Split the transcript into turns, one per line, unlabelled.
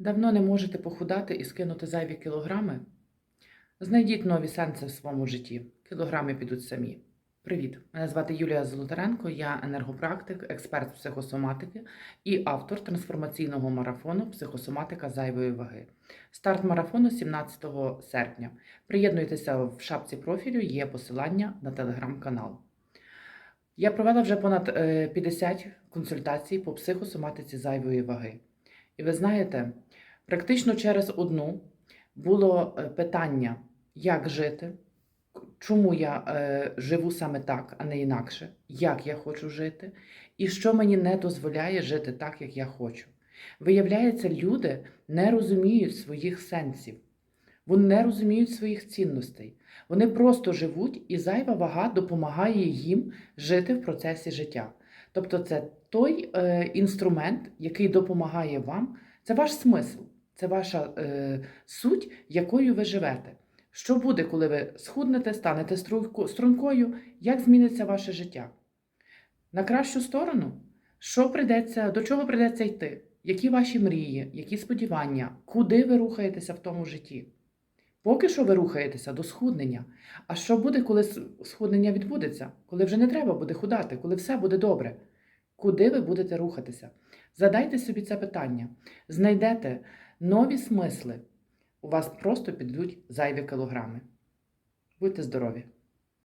Давно не можете похудати і скинути зайві кілограми? Знайдіть нові сенси в своєму житті. Кілограми підуть самі. Привіт! Мене звати Юлія Золотаренко, я енергопрактик, експерт психосоматики і автор трансформаційного марафону Психосоматика зайвої ваги. Старт марафону 17 серпня. Приєднуйтеся в шапці профілю, є посилання на телеграм-канал. Я провела вже понад е, 50 консультацій по психосоматиці зайвої ваги. І ви знаєте, практично через одну було е, питання, як жити, чому я е, живу саме так, а не інакше, як я хочу жити, і що мені не дозволяє жити так, як я хочу. Виявляється, люди не розуміють своїх сенсів, вони не розуміють своїх цінностей. Вони просто живуть, і зайва вага допомагає їм жити в процесі життя. Тобто, це той е, інструмент, який допомагає вам, це ваш смисл, це ваша е, суть, якою ви живете. Що буде, коли ви схуднете, станете стрункою, як зміниться ваше життя? На кращу сторону? Що прийдеться, до чого прийдеться йти? Які ваші мрії, які сподівання, куди ви рухаєтеся в тому житті? Поки що ви рухаєтеся до схуднення. А що буде, коли схуднення відбудеться? Коли вже не треба буде худати, коли все буде добре? Куди ви будете рухатися? Задайте собі це питання. Знайдете нові смисли. У вас просто підуть зайві кілограми. Будьте здорові!